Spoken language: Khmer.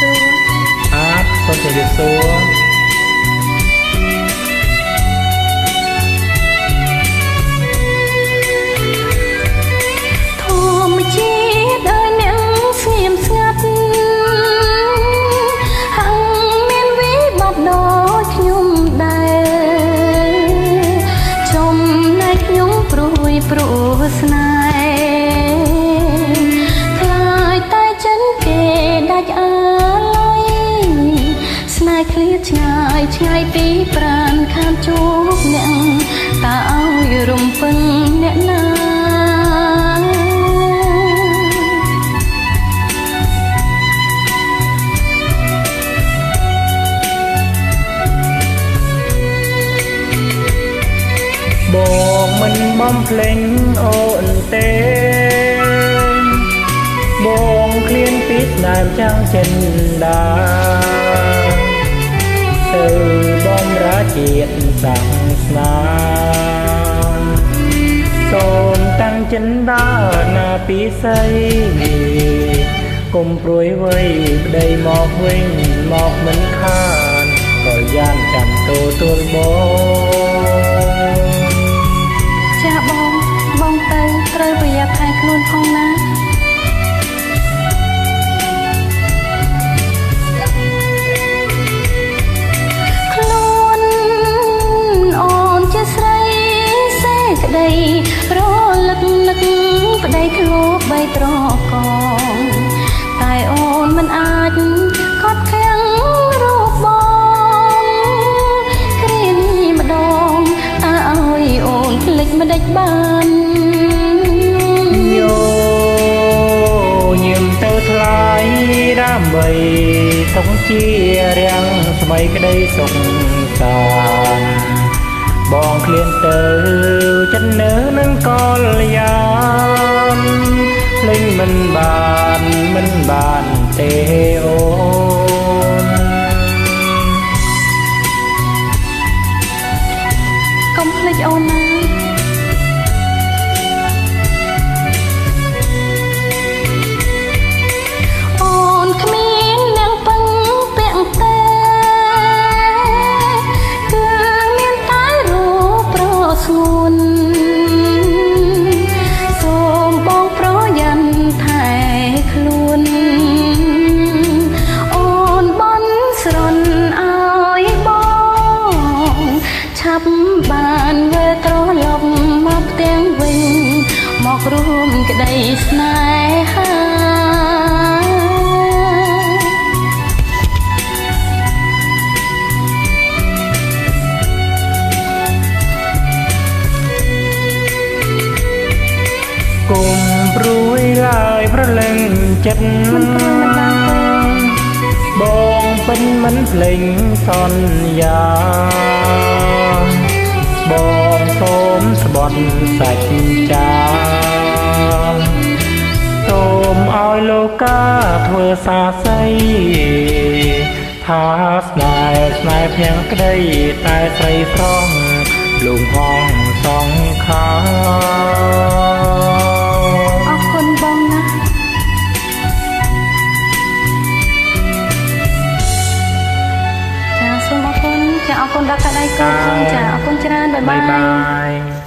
សួរបាទសូមជម្រាបសួរ បងមិនបំភ្លេងអូនទេបងឃ្លានពីស្នាមចាំងចិនដាទៅបំរាជាតិសាសនាសូមតាំងចិនដាណាពីស័យគុំព្រួយវ័យប្តីមកវិញមកមិនខានក៏យ៉ាងចាំទទួលបង ត្រកង តែអូនមិនអាចកត់ខាំងរូបបងគ្រានេះម្ដងតើឲ្យអូនភ្លេចមិនដេចបានញោញឹមទៅថ្លៃដើម្បីសុខជារាំងថ្មីក្តីសុខសាន្តបងឃ្លានទៅចិននៅនឹងកលយាន លេងមិនបានមិនបាន រួមក្តីស្នេហាគុំព្រួយឡើយប្រលឹងចិត្តមិនព្រួយមិនបានទេបងពេញមិនភ្លេងសន្យាបងសូមស្បត់សាច់ចាសូមឲ្យ លោកាធ្វើសាស័យថាស្នេហ៍ស្នេហ៍ភាំងក្តីតែស្រីស្រងលូងហងសងខាអរគុណបងណាចាសូមអរគុណចាអរគុណដល់កណ្ដៃកូនចាអរគុណច្រើនបាយបាយ